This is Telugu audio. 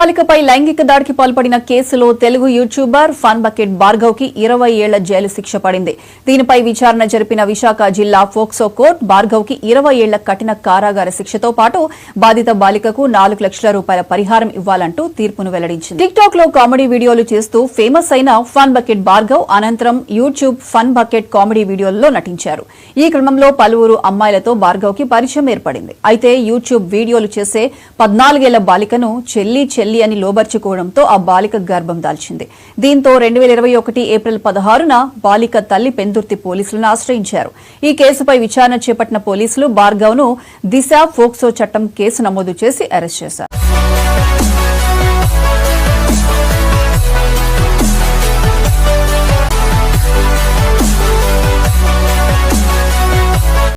బాలికపై లైంగిక దాడికి పాల్పడిన కేసులో తెలుగు యూట్యూబర్ ఫన్ బకెట్ భార్గవ్కి ఇరవై ఏళ్ళ జైలు శిక్ష పడింది. దీనిపై విచారణ జరిపిన విశాఖ జిల్లా ఫోక్సో కోర్టు భార్గవ్కి ఇరవై ఏళ్ళ కఠిన కారాగార శిక్షతో పాటు బాధిత బాలికకు నాలుగు లక్షల రూపాయల పరిహారం ఇవ్వాలంటూ తీర్పును వెల్లడించింది. టిక్ టాక్లో కామెడీ వీడియోలు చేస్తూ ఫేమస్ అయిన ఫన్ బకెట్ భార్గవ్ అనంతరం యూట్యూబ్ ఫన్ బకెట్ కామెడీ వీడియోల్లో నటించారు. ఈ క్రమంలో పలువురు అమ్మాయిలతో భార్గవ్కి పరిచయం ఏర్పడింది. అయితే యూట్యూబ్ వీడియోలు చేసే పద్నాలుగేళ్ళ బాలికను చెల్లి చెల్లి అని లోబర్చుకోవడంతో ఆ బాలిక గర్భం దాల్చింది. దీంతో రెండు వేల ఇరవై ఒకటి ఏప్రిల్ పదహారున బాలిక తల్లి పెందుర్తి పోలీసులను ఆశ్రయించారు. ఈ కేసుపై విచారణ చేపట్టిన పోలీసులు భార్గవ్ను దిశ ఫోక్సో చట్టం కేసు నమోదు చేసి అరెస్ట్ చేశారు.